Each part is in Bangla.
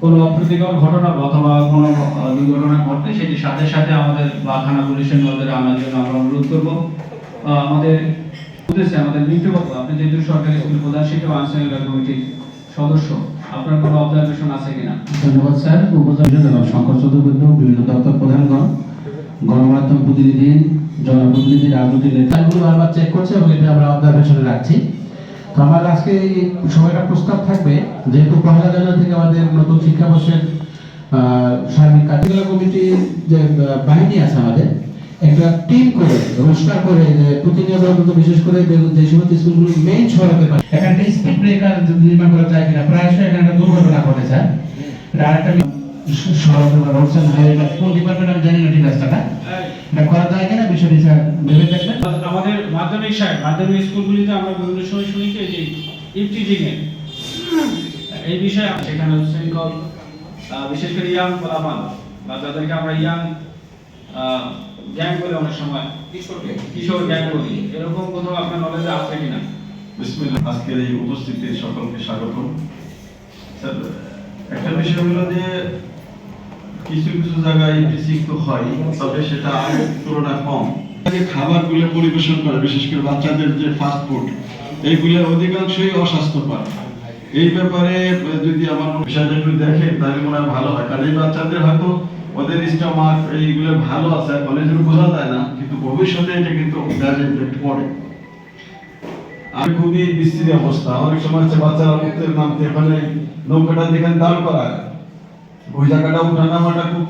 কোনো অপ্রীতিকর ঘটনা অথবা কোনো দুর্ঘটনা ঘটলে সেটি সাথে সাথে আমাদের বা থানা পুলিশের নজরে আনার জন্য আমরা অনুরোধ করব। আমাদের উদ্দেশ্যে আমাদের মিত্রবাবু আপনি যেহেতু সরকারি স্কুল প্রধান শিক্ষক আইনশৃঙ্খলা কমিটির সদস্য। আপনার কোনো অবজারভেশন আছে কিনা? ধন্যবাদ, স্যার। এবং শঙ্কর চতুর্বেদ বিভিন্ন দপ্তর প্রধানগণ গণমাধ্যম প্রতিনিধি, জনপ্রতিনিধি রাজনৈতিক নেতাগুলো বারবার চেক করছে এবং এটা আমরা অবজারভেশনে রাখছি। তো আমার আজকে এই সময়টা প্রস্তাব থাকবে, যেহেতু পহেলা জানুয়ারি থেকে আমাদের নতুন শিক্ষাবর্ষের সার্বিক কার্যকলাপ কমিটির যে বাহিনী আছে আমাদের, একটা টিম করে, রোস্টার করে, যে, প্রতিনিয়ত বিশেষ করে যে- সমস্ত স্কুলগুলো মেইন সড়কে পাশে এখানে স্পিড ব্রেকার নির্মাণ করা যায় কিনা, প্রায়শই এখানে একটা দুর্ঘটনা ঘটে স্যার এটা আরেকটা স- সড়ক বা রোডস এন্ড হাইওয়ে বা কোন ডিপার্টমেন্ট আমি জানি না ঠিক রাস্তাটা এটা করা যায় কিনা বিষয়টি স্যার ভেবে দেখবেন আমাদের মাধ্যমিক মাধ্যমিক স্কুলগুলিতে আমরা বিভিন্ন সময় শুনি যে ইফটিজিং এর এই বিষয়ে সেখানে শৃঙ্খল আহ, বিশেষ করে ইয়াং ফলাফল বা যাদেরকে আমরা ইয়াং গ্যাং বলে অনেক সময়। কিশোর গ্যাং বলি। এরকম কোথাও আপনার নলেজে আছে কিনা? বিসমিল্লাহ আজকের এই উপস্থিতি সকলকে স্বাগত স্যার একটা বিষয় হলো যে কিছু কিছু জায়গায় টিচিং তো হয়, তবে সেটা তুলনায় কম। খাবারগুলো পরিবেশন করে, বিশেষ করে বাচ্চাদের যে ফাস্ট ফুড এইগুলো অধিকাংশই অস্বাস্থ্যকর। এই ব্যাপারে, যদি আমার বিষয়টা একটু দেখে তাহলে মনে হয় ভালো হয়। কারণ এই বাচ্চাদের হয়তো ওদের স্টমাক এইগুলো ভালো আছে কলেজের বোঝা যায় না, কিন্তু ভবিষ্যতে এটা কিন্তু পড়ে। আমি খুবই বিশ্রী অবস্থা। অনেক সময় বাচ্চারা নামতে এখানে নৌকাটা যেখানে দাঁড় করা ওই জায়গাটা উঠা নামাটা খুব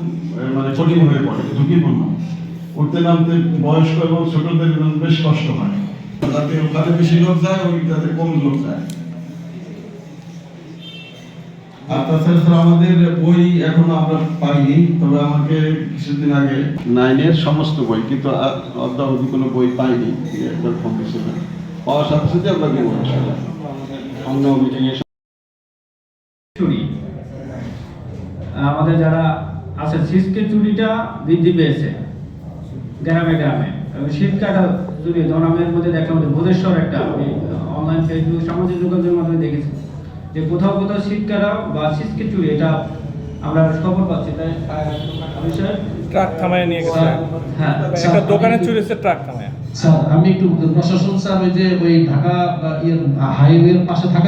মানে কঠিন হয়ে পড়ে, ঝুঁকিপূর্ণ। উঠতে নামতে বয়স্ক এবং ছোটদের বেশ কষ্ট হয়। যাতে ওখানে বেশি লোক যায় কম লোক যায়। আর তাছাড়া স্যার, আমাদের বই এখনও আমরা পাইনি, তবে আমাকে কিছুদিন আগে নাইনের সমস্ত বই, কিন্তু অদ্যাবধি কোনো বই পাইনি, একবার দিয়েছিলেন পাওয়ার সাথে সাথে আমরা অন্য আমাদের যারা আছে সিসকে চুরিটা বৃদ্ধি পেয়েছে গ্রামে গ্রামে। শীতকাটা চুরি আমি এর মধ্যে দেখলাম যে ভোদেশ্বর একটা আমি অনলাইন ফেসবুক সামাজিক যোগাযোগের মাধ্যমে দেখেছি যে কোথাও কোথাও শীতকাটা বা সিসকে চুরি এটা আমরা খবর পাচ্ছি। তাই ট্রাক থামায় নিয়ে গেছে। হ্যাঁ একটা দোকানে চুরিছে ট্রাক থামায়। স্যার আমি একটু প্রশাসন স্যার ওই যে ওই ঢাকা হাইওয়ের পাশে থাকা